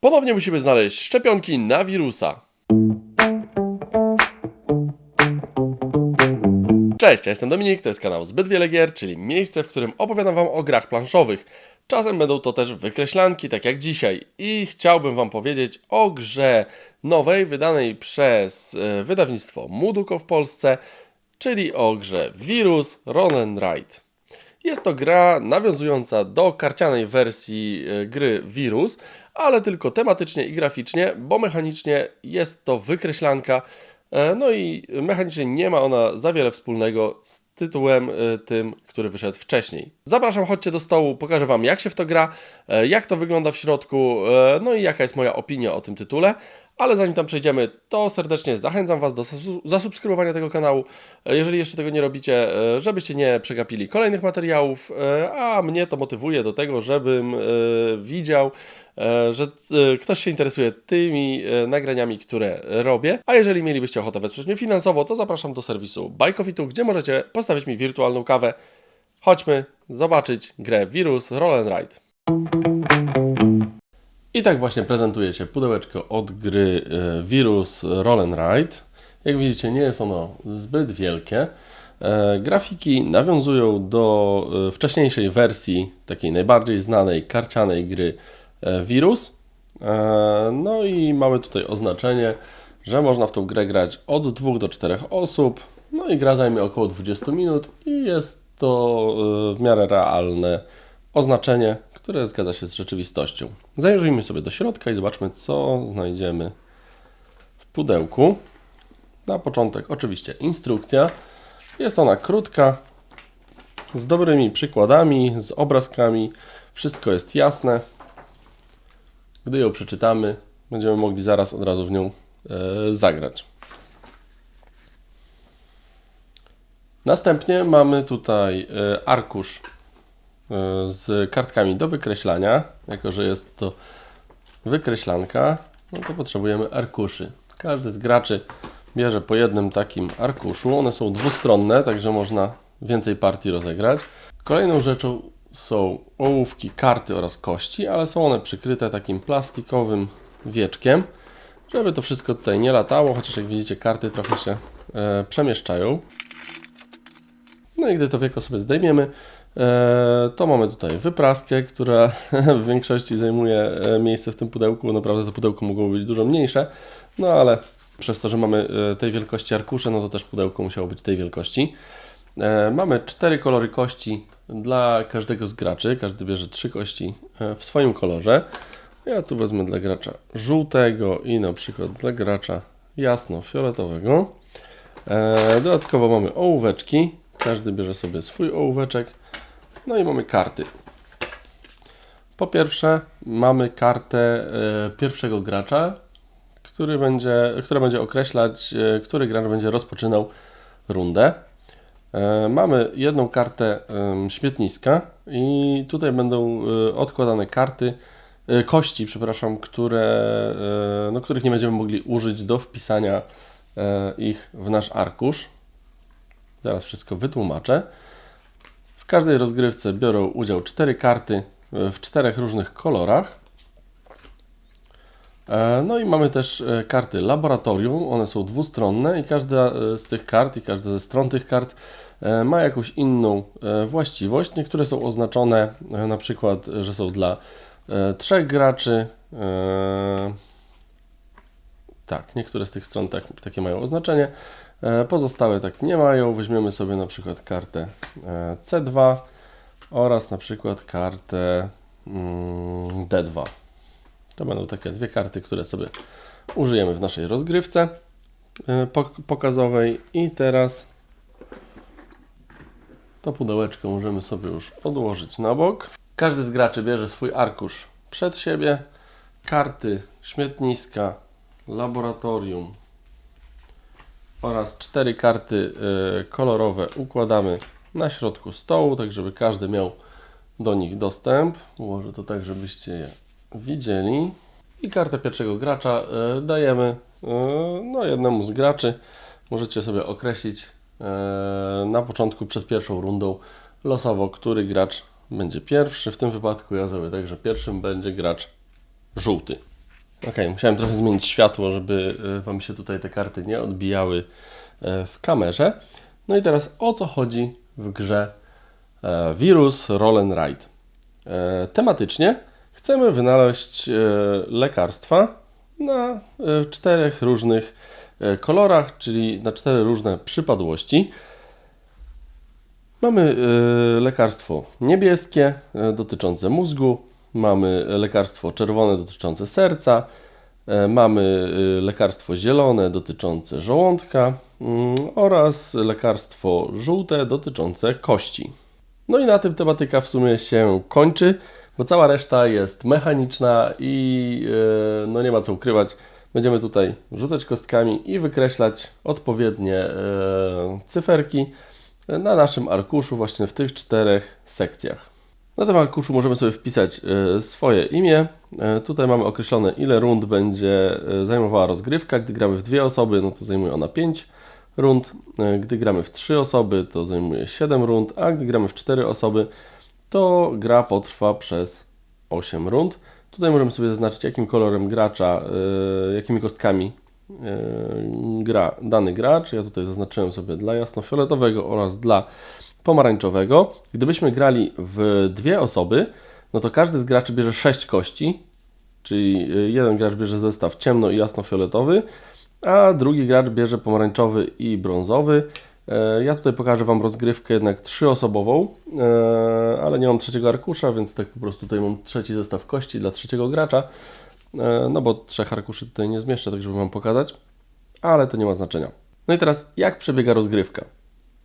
Ponownie musimy znaleźć szczepionki na wirusa. Cześć, ja jestem Dominik, to jest kanał Zbyt Wiele Gier, czyli miejsce, w którym opowiadam Wam o grach planszowych. Czasem będą to też wykreślanki, tak jak dzisiaj. I chciałbym Wam powiedzieć o grze nowej, wydanej przez e, wydawnictwo Muduko w Polsce, czyli o grze Virus Run and Ride. Jest to gra nawiązująca do karcianej wersji e, gry Virus, ale tylko tematycznie i graficznie, bo mechanicznie jest to wykreślanka. e, No i mechanicznie nie ma ona za wiele wspólnego z tytułem e, tym, który wyszedł wcześniej. Zapraszam, chodźcie do stołu, pokażę Wam jak się w to gra, jak to wygląda w środku, no i jaka jest moja opinia o tym tytule. Ale zanim tam przejdziemy, to serdecznie zachęcam Was do zasu- zasubskrybowania tego kanału, e, jeżeli jeszcze tego nie robicie, e, żebyście nie przegapili kolejnych materiałów, e, a mnie to motywuje do tego, żebym widział, że ktoś się interesuje tymi nagraniami, które robię. A jeżeli mielibyście ochotę wesprzeć mnie finansowo, to zapraszam do serwisu Bajkofitu, gdzie możecie postawić mi wirtualną kawę. Chodźmy zobaczyć grę Virus Roll and Ride. I tak właśnie prezentuje się pudełeczko od gry e, Virus Roll Ride. Jak widzicie, nie jest ono zbyt wielkie. E, Grafiki nawiązują do e, wcześniejszej wersji, takiej najbardziej znanej karcianej gry Virus. No i mamy tutaj oznaczenie, że można w tą grę grać od 2 do 4 osób. No i gra zajmie około 20 minut i jest to w miarę realne oznaczenie, które zgadza się z rzeczywistością. Zajrzyjmy sobie do środka i zobaczmy, co znajdziemy w pudełku. Na początek oczywiście instrukcja. Jest ona krótka, z dobrymi przykładami, z obrazkami. Wszystko jest jasne. Gdy ją przeczytamy, będziemy mogli zaraz od razu w nią e, zagrać. Następnie mamy tutaj e, arkusz z kartkami do wykreślania. Jako, że jest to wykreślanka, no to potrzebujemy arkuszy. Każdy z graczy bierze po jednym takim arkuszu. One są dwustronne, także można więcej partii rozegrać. Kolejną rzeczą są ołówki, karty oraz kości, ale są one przykryte takim plastikowym wieczkiem, żeby to wszystko tutaj nie latało, chociaż jak widzicie karty trochę się e, przemieszczają. No i gdy to wieko sobie zdejmiemy, e, to mamy tutaj wypraskę, która w większości zajmuje e, miejsce w tym pudełku. Naprawdę to pudełko mogło być dużo mniejsze, no ale przez to, że mamy e, tej wielkości arkusze, no to też pudełko musiało być tej wielkości. E, Mamy cztery kolory kości dla każdego z graczy. Każdy bierze trzy kości e, w swoim kolorze. Ja tu wezmę dla gracza żółtego i na przykład dla gracza jasno-fioletowego. E, Dodatkowo mamy ołóweczki. Każdy bierze sobie swój ołóweczek. No i mamy karty. Po pierwsze mamy kartę e, pierwszego gracza, który będzie, która będzie określać, e, który gracz będzie rozpoczynał rundę. E, Mamy jedną kartę śmietniska i tutaj będą odkładane karty, kości, przepraszam, które, no, których nie będziemy mogli użyć do wpisania ich w nasz arkusz. Zaraz wszystko wytłumaczę. Każdej rozgrywce biorą udział cztery karty e, w czterech różnych kolorach. E, No i mamy też e, karty laboratorium. One są dwustronne i każda z tych kart i każda ze stron tych kart ma jakąś inną właściwość. Niektóre są oznaczone na przykład, że są dla trzech graczy. Tak, niektóre z tych stron tak, takie mają oznaczenie. E, Pozostałe tak nie mają. Weźmiemy sobie na przykład kartę e, C2 oraz na przykład kartę mm, D2. To będą takie dwie karty, które sobie użyjemy w naszej rozgrywce e, pok- pokazowej. I teraz to pudełeczko możemy sobie już odłożyć na bok. Każdy z graczy bierze swój arkusz przed siebie. Karty śmietniska, laboratorium oraz cztery karty e, kolorowe układamy na środku stołu, tak żeby każdy miał do nich dostęp. Ułożę to tak, żebyście je widzieli. I kartę pierwszego gracza e, dajemy e, no, jednemu z graczy. Możecie sobie określić na początku, przed pierwszą rundą, losowo, który gracz będzie pierwszy. W tym wypadku ja zrobię tak, że pierwszym będzie gracz żółty. Ok, musiałem trochę zmienić światło, żeby e, Wam się tutaj te karty nie odbijały e, w kamerze. No i teraz o co chodzi w grze e, Virus Roll and Ride? E, Tematycznie chcemy wynaleźć e, lekarstwa na e, czterech różnych e, kolorach, czyli na cztery różne przypadłości. Mamy e, lekarstwo niebieskie e, dotyczące mózgu, mamy lekarstwo czerwone dotyczące serca, e, mamy e, lekarstwo zielone dotyczące żołądka mm, oraz lekarstwo żółte dotyczące kości. No i na tym tematyka w sumie się kończy, bo cała reszta jest mechaniczna i e, no nie ma co ukrywać. Będziemy tutaj rzucać kostkami i wykreślać odpowiednie e, cyferki na naszym arkuszu właśnie w tych czterech sekcjach. Na tym arkuszu możemy sobie wpisać e, swoje imię. E, Tutaj mamy określone ile rund będzie e, zajmowała rozgrywka. Gdy gramy w dwie osoby, no to zajmuje ona 5 rund. Gdy gramy w trzy osoby, to zajmuje 7 rund, a gdy gramy w cztery osoby, to gra potrwa przez 8 rund. Tutaj możemy sobie zaznaczyć, jakim kolorem gracza, jakimi kostkami gra dany gracz. Ja tutaj zaznaczyłem sobie dla jasnofioletowego oraz dla pomarańczowego. Gdybyśmy grali w dwie osoby, no to każdy z graczy bierze 6 kości, czyli y, jeden gracz bierze zestaw ciemno i jasnofioletowy, a drugi gracz bierze pomarańczowy i brązowy. E, Ja tutaj pokażę Wam rozgrywkę jednak trzyosobową, e, ale nie mam trzeciego arkusza, więc tak po prostu tutaj mam trzeci zestaw kości dla trzeciego gracza, e, no bo trzech arkuszy tutaj nie zmieszczę, tak żeby Wam pokazać, ale to nie ma znaczenia. No i teraz, jak przebiega rozgrywka?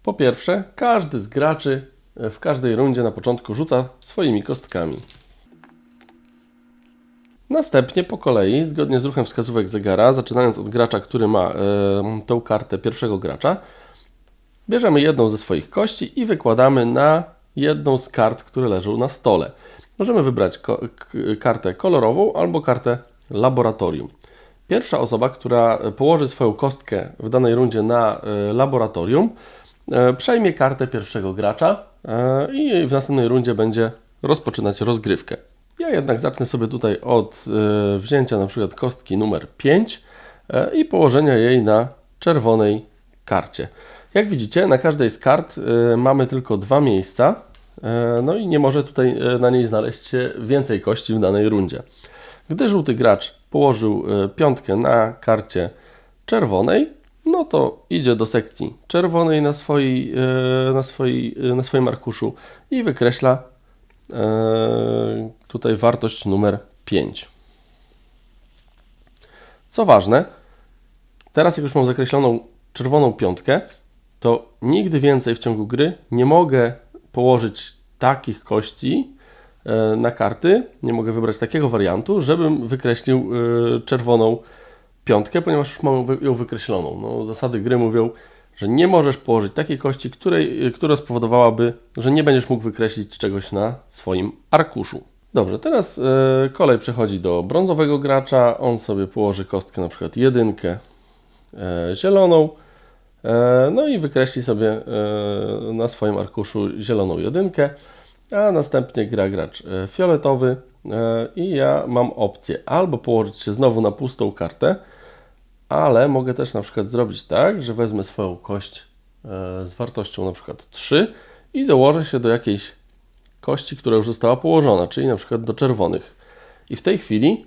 Po pierwsze, każdy z graczy e, w każdej rundzie na początku rzuca swoimi kostkami. Następnie po kolei, zgodnie z ruchem wskazówek zegara, zaczynając od gracza, który ma e, tą kartę pierwszego gracza, bierzemy jedną ze swoich kości i wykładamy na jedną z kart, które leżą na stole. Możemy wybrać ko- kartę kolorową albo kartę laboratorium. Pierwsza osoba, która położy swoją kostkę w danej rundzie na e, laboratorium, przejmie kartę pierwszego gracza e, i w następnej rundzie będzie rozpoczynać rozgrywkę. Ja jednak zacznę sobie tutaj od e, wzięcia na przykład kostki numer 5 e, i położenia jej na czerwonej karcie. Jak widzicie, na każdej z kart e, mamy tylko dwa miejsca, e, no i nie może tutaj e, na niej znaleźć się więcej kości w danej rundzie. Gdy żółty gracz położył e, piątkę na karcie czerwonej, no to idzie do sekcji czerwonej na, swojej, e, na, swojej, e, na swoim arkuszu i wykreśla e, tutaj wartość numer 5. Co ważne, teraz jak już mam zakreśloną czerwoną piątkę, to nigdy więcej w ciągu gry nie mogę położyć takich kości na karty, nie mogę wybrać takiego wariantu, żebym wykreślił czerwoną piątkę, ponieważ już mam wy- ją wykreśloną. No, zasady gry mówią, że nie możesz położyć takiej kości, której, która spowodowałaby, że nie będziesz mógł wykreślić czegoś na swoim arkuszu. Dobrze, teraz e, kolej przechodzi do brązowego gracza. On sobie położy kostkę na przykład jedynkę e, zieloną. E, No i wykreśli sobie e, na swoim arkuszu zieloną jedynkę, a następnie gra gracz fioletowy i ja mam opcję albo położyć się znowu na pustą kartę, ale mogę też na przykład zrobić tak, że wezmę swoją kość e, z wartością na przykład 3 i dołożę się do jakiejś kości, która już została położona, czyli na przykład do czerwonych. I w tej chwili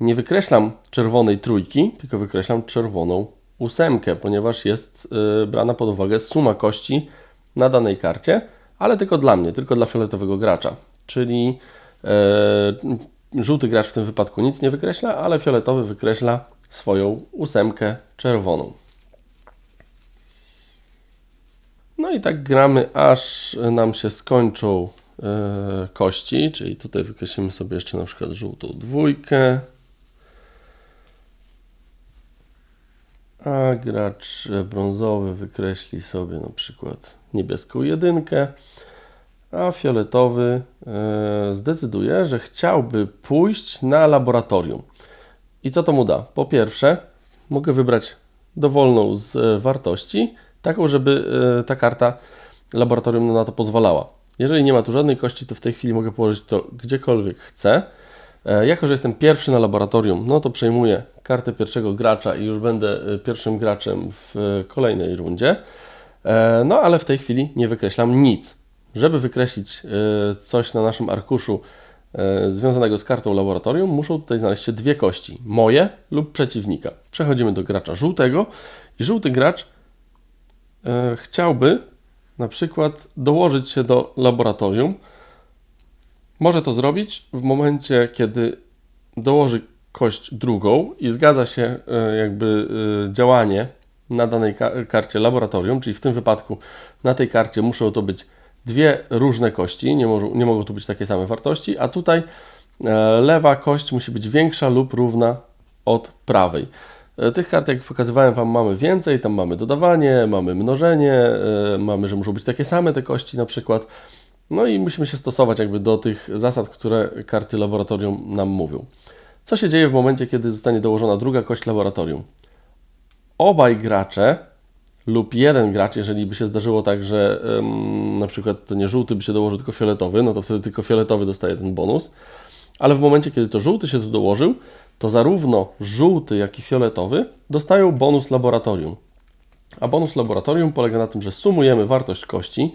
nie wykreślam czerwonej trójki, tylko wykreślam czerwoną ósemkę, ponieważ jest y, brana pod uwagę suma kości na danej karcie, ale tylko dla mnie, tylko dla fioletowego gracza. Czyli żółty gracz w tym wypadku nic nie wykreśla, ale fioletowy wykreśla swoją ósemkę czerwoną. No i tak gramy, aż nam się skończą e, kości, czyli tutaj wykreślimy sobie jeszcze na przykład żółtą dwójkę. A gracz brązowy wykreśli sobie na przykład niebieską jedynkę, a fioletowy e, zdecyduje, że chciałby pójść na laboratorium. I co to mu da? Po pierwsze, mogę wybrać dowolną z e, wartości, taką, żeby e, ta karta laboratorium na to pozwalała. Jeżeli nie ma tu żadnej kości, to w tej chwili mogę położyć to gdziekolwiek chcę. Jako, że jestem pierwszy na laboratorium, no to przejmuję kartę pierwszego gracza i już będę pierwszym graczem w kolejnej rundzie. No ale w tej chwili nie wykreślam nic. Żeby wykreślić e, coś na naszym arkuszu e, związanego z kartą laboratorium, muszą tutaj znaleźć się dwie kości: moje lub przeciwnika. Przechodzimy do gracza żółtego i żółty gracz e, chciałby na przykład dołożyć się do laboratorium. Może to zrobić w momencie, kiedy dołoży kość drugą i zgadza się jakby działanie na danej ka- karcie laboratorium, czyli w tym wypadku na tej karcie muszą to być dwie różne kości, nie, może, nie mogą tu być takie same wartości, a tutaj e, lewa kość musi być większa lub równa od prawej. E, Tych kart, jak pokazywałem Wam, mamy więcej. Tam mamy dodawanie, mamy mnożenie, e, mamy, że muszą być takie same te kości na przykład. No i musimy się stosować jakby do tych zasad, które karty laboratorium nam mówią. Co się dzieje w momencie, kiedy zostanie dołożona druga kość laboratorium? Obaj gracze lub jeden gracz, jeżeli by się zdarzyło tak, że em, na przykład to nie żółty by się dołożył, tylko fioletowy, no to wtedy tylko fioletowy dostaje ten bonus. Ale w momencie, kiedy to żółty się tu dołożył, to zarówno żółty, jak i fioletowy dostają bonus laboratorium. A bonus laboratorium polega na tym, że sumujemy wartość kości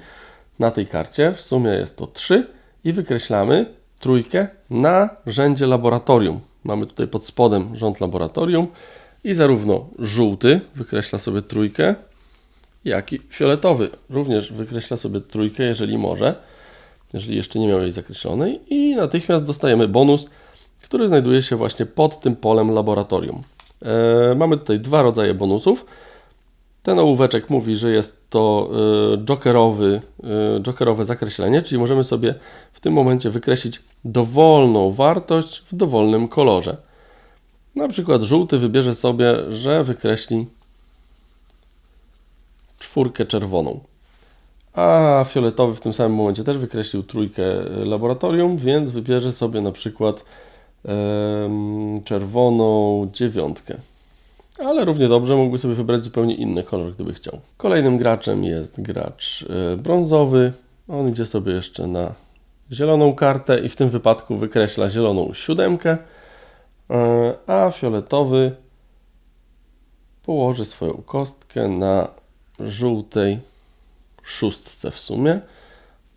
na tej karcie, w sumie jest to 3 i wykreślamy trójkę na rzędzie laboratorium. Mamy tutaj pod spodem rząd laboratorium i zarówno żółty wykreśla sobie trójkę, jak i fioletowy również wykreśla sobie trójkę, jeżeli może, jeżeli jeszcze nie miał jej zakreślonej i natychmiast dostajemy bonus, który znajduje się właśnie pod tym polem laboratorium. E, mamy tutaj dwa rodzaje bonusów. Ten ołóweczek mówi, że jest to e, jokerowy, e, jokerowe zakreślenie, czyli możemy sobie w tym momencie wykreślić dowolną wartość w dowolnym kolorze. Na przykład żółty wybierze sobie, że wykreśli czwórkę czerwoną. A fioletowy w tym samym momencie też wykreślił trójkę e, laboratorium, więc wybierze sobie na przykład czerwoną dziewiątkę. Ale równie dobrze mógłby sobie wybrać zupełnie inny kolor, gdyby chciał. Kolejnym graczem jest gracz e, brązowy. On idzie sobie jeszcze na zieloną kartę i w tym wypadku wykreśla zieloną siódemkę, e, a fioletowy położy swoją kostkę na żółtej szóstce w sumie,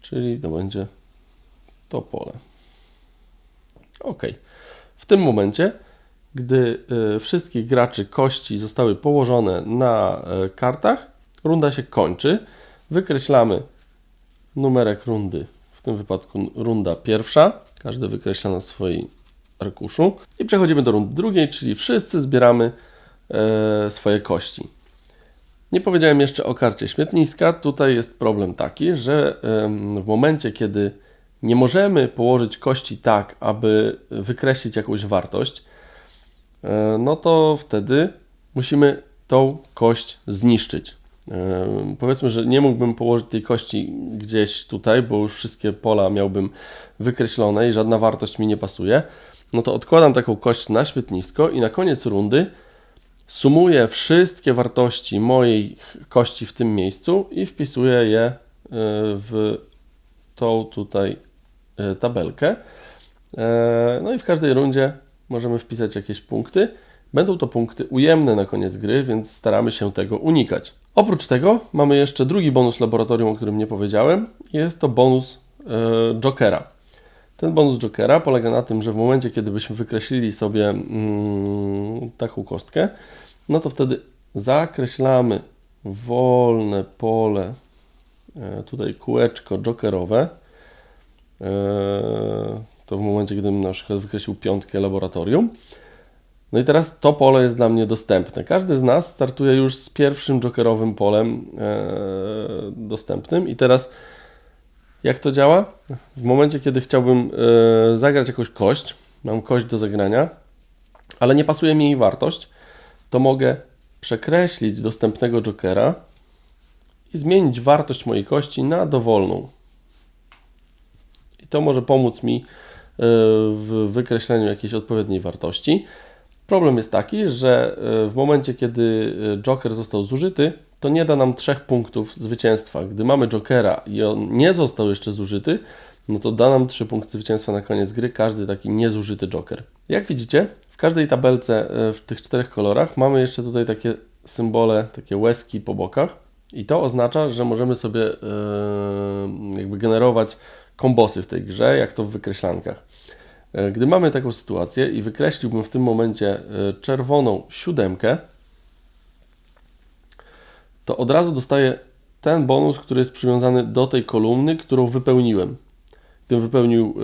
czyli to będzie to pole. Ok. W tym momencie, gdy y, wszystkich graczy kości zostały położone na y, kartach, runda się kończy. Wykreślamy numerek rundy, w tym wypadku runda pierwsza. Każdy wykreśla na swoim arkuszu. I przechodzimy do rundy drugiej, czyli wszyscy zbieramy e, swoje kości. Nie powiedziałem jeszcze o karcie śmietniska. Tutaj jest problem taki, że w momencie, kiedy nie możemy położyć kości tak, aby wykreślić jakąś wartość, e, no to wtedy musimy tą kość zniszczyć. E, Powiedzmy, że nie mógłbym położyć tej kości gdzieś tutaj, bo już wszystkie pola miałbym wykreślone i żadna wartość mi nie pasuje. No to odkładam taką kość na śmietnisko i na koniec rundy sumuję wszystkie wartości mojej kości w tym miejscu i wpisuję je e, w tą tutaj e, tabelkę. E, No i w każdej rundzie możemy wpisać jakieś punkty. Będą to punkty ujemne na koniec gry, więc staramy się tego unikać. Oprócz tego mamy jeszcze drugi bonus laboratorium, o którym nie powiedziałem. Jest to bonus Jokera. Ten bonus Jokera polega na tym, że w momencie, kiedy byśmy wykreślili sobie mm, taką kostkę, no to wtedy zakreślamy wolne pole, e, tutaj kółeczko jokerowe. E, to w momencie, gdybym na przykład wykreślił piątkę laboratorium. No i teraz to pole jest dla mnie dostępne. Każdy z nas startuje już z pierwszym jokerowym polem e, dostępnym i teraz jak to działa? W momencie, kiedy chciałbym e, zagrać jakąś kość, mam kość do zagrania, ale nie pasuje mi jej wartość, to mogę przekreślić dostępnego jokera i zmienić wartość mojej kości na dowolną. I to może pomóc mi e, w wykreśleniu jakiejś odpowiedniej wartości. Problem jest taki, że e, w momencie, kiedy joker został zużyty, to nie da nam trzech punktów zwycięstwa. Gdy mamy jokera i on nie został jeszcze zużyty, no to da nam 3 punkty zwycięstwa na koniec gry, każdy taki niezużyty joker. Jak widzicie, w każdej tabelce e, w tych czterech kolorach mamy jeszcze tutaj takie symbole, takie łezki po bokach i to oznacza, że możemy sobie e, jakby generować kombosy w tej grze, jak to w wykreślankach. E, gdy mamy taką sytuację i wykreśliłbym w tym momencie czerwoną siódemkę, to od razu dostaję ten bonus, który jest przywiązany do tej kolumny, którą wypełniłem. Gdybym wypełnił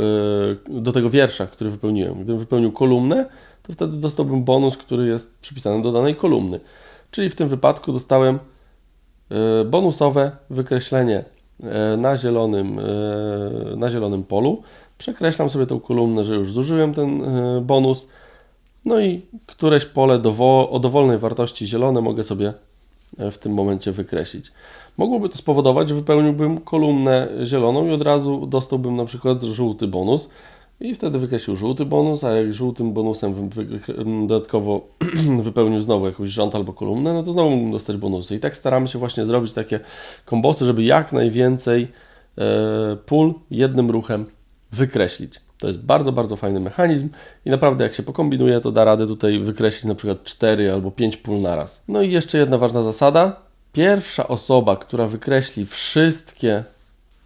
do tego wiersza, który wypełniłem, gdybym wypełnił kolumnę, to wtedy dostałbym bonus, który jest przypisany do danej kolumny. Czyli w tym wypadku dostałem e, bonusowe wykreślenie e, na zielonym, e, na zielonym polu. Przekreślam sobie tą kolumnę, że już zużyłem ten bonus. No i któreś pole o dowolnej wartości zielone mogę sobie w tym momencie wykreślić. Mogłoby to spowodować, że wypełniłbym kolumnę zieloną i od razu dostałbym na przykład żółty bonus. I wtedy wykreślił żółty bonus, a jak żółtym bonusem dodatkowo wypełnił znowu jakiś rząd albo kolumnę, no to znowu mógł dostać bonusy. I tak staramy się właśnie zrobić takie kombosy, żeby jak najwięcej e, pól jednym ruchem wykreślić. To jest bardzo, bardzo fajny mechanizm i naprawdę jak się pokombinuje, to da radę tutaj wykreślić na przykład 4 albo 5 pól naraz. No i jeszcze jedna ważna zasada. Pierwsza osoba, która wykreśli wszystkie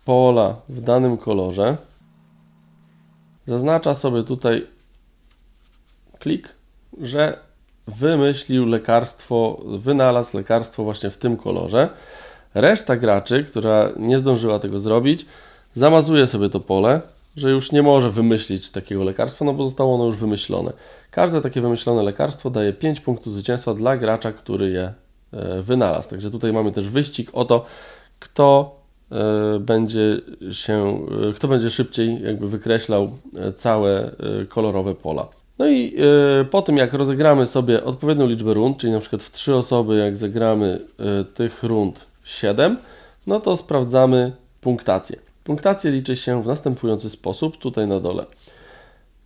pola w danym kolorze, zaznacza sobie tutaj klik, że wymyślił lekarstwo, wynalazł lekarstwo właśnie w tym kolorze. Reszta graczy, która nie zdążyła tego zrobić, zamazuje sobie to pole, że już nie może wymyślić takiego lekarstwa, no bo zostało ono już wymyślone. Każde takie wymyślone lekarstwo daje 5 punktów zwycięstwa dla gracza, który je e, wynalazł. Także tutaj mamy też wyścig o to, kto E, będzie się, e, kto będzie szybciej jakby wykreślał całe kolorowe pola. No i po tym jak rozegramy sobie odpowiednią liczbę rund, czyli na przykład w trzy osoby jak zagramy tych rund 7, no to sprawdzamy punktację. Punktację liczy się w następujący sposób, tutaj na dole.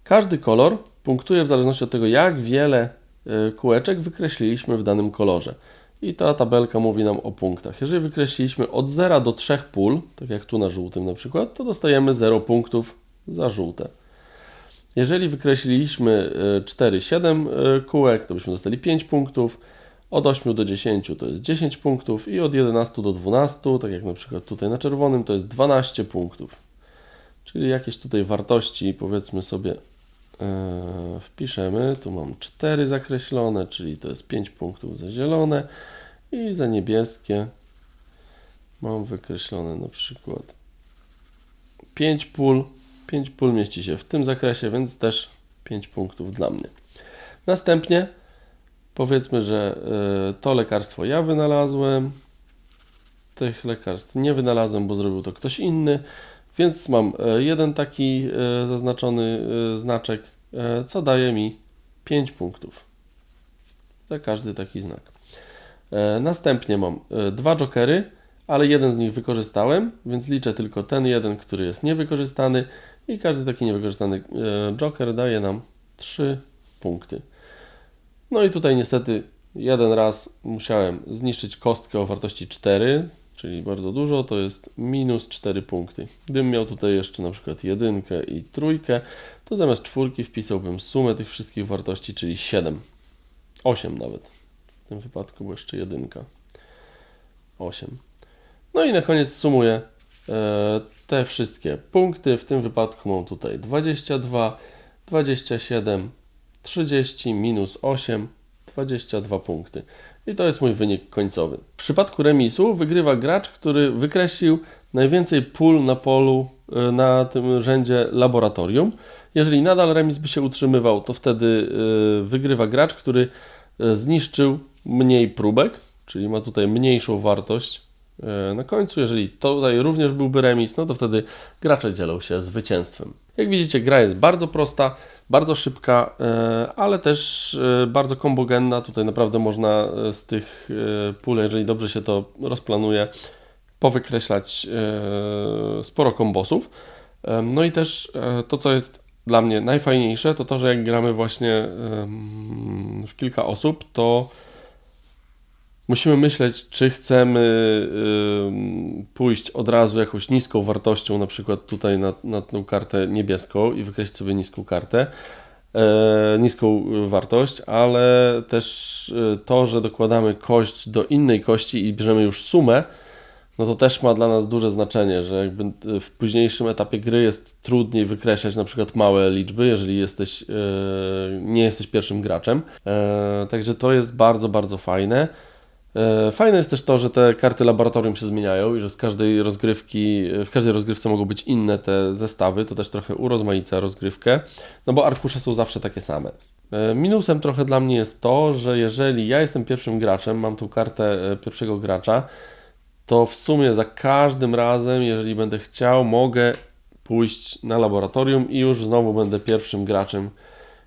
Każdy kolor punktuje w zależności od tego, jak wiele kółeczek wykreśliliśmy w danym kolorze. I ta tabelka mówi nam o punktach. Jeżeli wykreśliliśmy od 0 do 3 pól, tak jak tu na żółtym na przykład, to dostajemy 0 punktów za żółte. Jeżeli wykreśliliśmy 4-7 e, e, kółek, to byśmy dostali 5 punktów. Od 8 do 10 to jest 10 punktów i od 11 do 12, tak jak na przykład tutaj na czerwonym, to jest 12 punktów. Czyli jakieś tutaj wartości, powiedzmy sobie, E, wpiszemy, tu mam 4 zakreślone, czyli to jest 5 punktów za zielone i za niebieskie mam wykreślone na przykład 5 pól. 5 pól mieści się w tym zakresie, więc też 5 punktów dla mnie. Następnie powiedzmy, że e, to lekarstwo ja wynalazłem, tych lekarstw nie wynalazłem, bo zrobił to ktoś inny, więc mam e, jeden taki e, zaznaczony znaczek, co daje mi 5 punktów za każdy taki znak. Następnie mam dwa jokery, ale jeden z nich wykorzystałem, więc liczę tylko ten jeden, który jest niewykorzystany i każdy taki niewykorzystany joker daje nam 3 punkty. No i tutaj niestety jeden raz musiałem zniszczyć kostkę o wartości 4, czyli bardzo dużo, to jest minus 4 punkty. Gdybym miał tutaj jeszcze na przykład jedynkę i trójkę, to zamiast czwórki wpisałbym sumę tych wszystkich wartości, czyli 7. 8 nawet. W tym wypadku, bo jeszcze jedynka. 8. No i na koniec sumuję e, te wszystkie punkty. W tym wypadku mam tutaj 22, 27, 30 minus 8, 22 punkty. I to jest mój wynik końcowy. W przypadku remisu wygrywa gracz, który wykreślił najwięcej pól na polu e, na tym rzędzie laboratorium. Jeżeli nadal remis by się utrzymywał, to wtedy e, wygrywa gracz, który e, zniszczył mniej próbek, czyli ma tutaj mniejszą wartość na końcu. Jeżeli tutaj również byłby remis, no to wtedy gracze dzielą się zwycięstwem. Jak widzicie, gra jest bardzo prosta bardzo szybka, e, ale też e, bardzo kombogenna. Tutaj naprawdę można e, z tych pól, jeżeli dobrze się to rozplanuje, powykreślać sporo kombosów. No i też to, co jest dla mnie najfajniejsze, to to, że jak gramy właśnie w kilka osób, to musimy myśleć, czy chcemy pójść od razu jakąś niską wartością, na przykład tutaj na, na tą kartę niebieską i wykreślić sobie niską kartę, e, niską wartość, ale też e, to, że dokładamy kość do innej kości i bierzemy już sumę, no to też ma dla nas duże znaczenie, że jakby e, w późniejszym etapie gry jest trudniej wykreślać na przykład małe liczby, jeżeli jesteś, nie jesteś pierwszym graczem. E, Także to jest bardzo, bardzo fajne. E, Fajne jest też to, że te karty laboratorium się zmieniają i że z każdej rozgrywki, w każdej rozgrywce mogą być inne te zestawy, to też trochę urozmaica rozgrywkę, no bo arkusze są zawsze takie same. E, Minusem trochę dla mnie jest to, że jeżeli ja jestem pierwszym graczem, mam tą kartę e, pierwszego gracza, to w sumie za każdym razem, jeżeli będę chciał, mogę pójść na laboratorium i już znowu będę pierwszym graczem.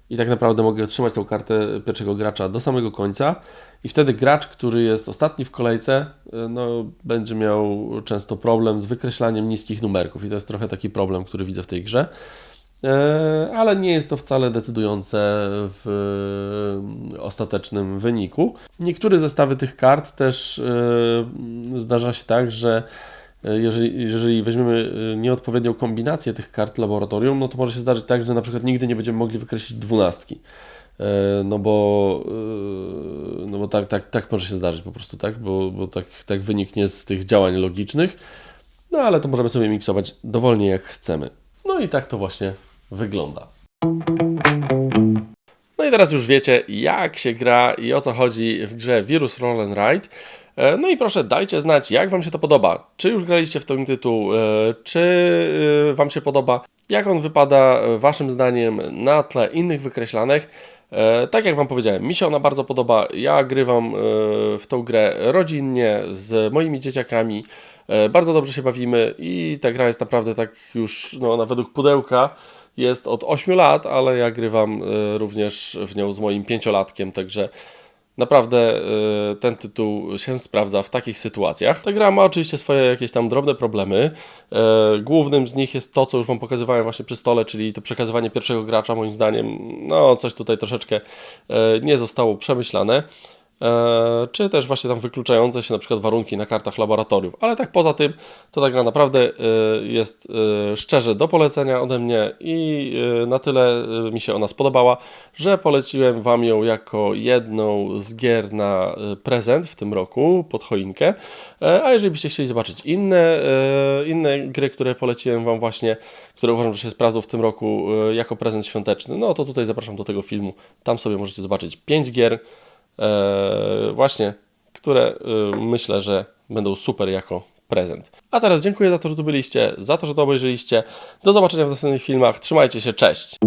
I tak naprawdę mogę otrzymać tą kartę pierwszego gracza do samego końca. I wtedy gracz, który jest ostatni w kolejce, y, no, będzie miał często problem z wykreślaniem niskich numerków. I to jest trochę taki problem, który widzę w tej grze. E, Ale nie jest to wcale decydujące w e, ostatecznym wyniku. Niektóre zestawy tych kart też e, zdarza się tak, że e, jeżeli, jeżeli weźmiemy e, nieodpowiednią kombinację tych kart laboratorium, no to może się zdarzyć tak, że na przykład nigdy nie będziemy mogli wykreślić dwunastki. E, No bo, e, no bo tak, tak, tak może się zdarzyć po prostu, tak? Bo, bo tak, tak wyniknie z tych działań logicznych. No ale to możemy sobie miksować dowolnie jak chcemy. No i tak to właśnie wygląda. No i teraz już wiecie, jak się gra i o co chodzi w grze Virus Roll and Ride. E, No i proszę, dajcie znać, jak Wam się to podoba. Czy już graliście w ten tytuł, e, czy e, Wam się podoba, jak on wypada Waszym zdaniem na tle innych wykreślanek. E, Tak jak Wam powiedziałem, mi się ona bardzo podoba. Ja grywam w tą grę rodzinnie z moimi dzieciakami. Bardzo dobrze się bawimy i ta gra jest naprawdę tak już, no ona według pudełka jest od 8 lat, ale ja grywam również w nią z moim pięciolatkiem, także naprawdę e, ten tytuł się sprawdza w takich sytuacjach. Ta gra ma oczywiście swoje jakieś tam drobne problemy. E, Głównym z nich jest to, co już Wam pokazywałem właśnie przy stole, czyli to przekazywanie pierwszego gracza, moim zdaniem, no coś tutaj troszeczkę e, nie zostało przemyślane. E, czy też właśnie tam wykluczające się na przykład warunki na kartach laboratoriów. Ale tak poza tym, to ta gra naprawdę e, jest e, szczerze do polecenia ode mnie i na tyle mi się ona spodobała, że poleciłem Wam ją jako jedną z gier na prezent w tym roku pod choinkę. A jeżeli byście chcieli zobaczyć inne, inne gry, które poleciłem Wam właśnie, które uważam, że się sprawdzą w tym roku jako prezent świąteczny, no to tutaj zapraszam do tego filmu. Tam sobie możecie zobaczyć 5 gier, właśnie, które e, myślę, że będą super jako prezent. A teraz dziękuję za to, że tu byliście, za to, że to obejrzeliście. Do zobaczenia w następnych filmach. Trzymajcie się, cześć!